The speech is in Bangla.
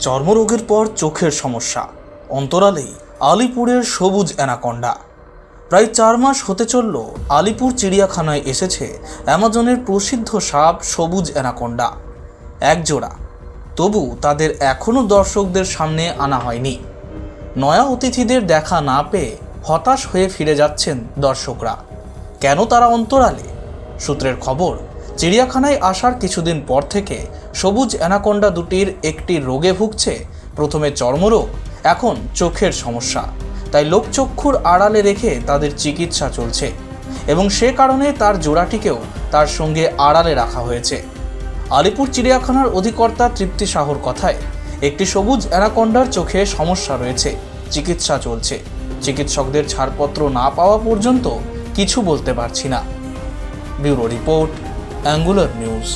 চর্মরোগের পর চোখের সমস্যা। অন্তরালেই আলিপুরের সবুজ অ্যানাকন্ডা। প্রায় চার মাস হতে চলল আলিপুর চিড়িয়াখানায় এসেছে অ্যামাজনের প্রসিদ্ধ সাপ সবুজ অ্যানাকন্ডা। একজোড়া। তবু তাদের এখনও দর্শকদের সামনে আনা হয়নি। নয়া অতিথিদের দেখা না পেয়ে হতাশ হয়ে ফিরে যাচ্ছেন দর্শকরা। কেন তারা অন্তরালে? সূত্রের খবর চিড়িয়াখানায় আসার কিছুদিন পর থেকে সবুজ অ্যানাকোন্ডা দুটির একটি রোগে ভুগছে, প্রথমে চর্মরোগ, এখন চোখের সমস্যা। তাই লোকচক্ষুর আড়ালে রেখে তাদের চিকিৎসা চলছে এবং সে কারণে তার জোড়াটিকেও তার সঙ্গে আড়ালে রাখা হয়েছে। আলিপুর চিড়িয়াখানার অধিকর্তা তৃপ্তি সাহর কথায়, একটি সবুজ অ্যানাকন্ডার চোখে সমস্যা রয়েছে, চিকিৎসা চলছে। চিকিৎসকদের ছাড়পত্র না পাওয়া পর্যন্ত কিছু বলতে পারছি না। Bureau report angular news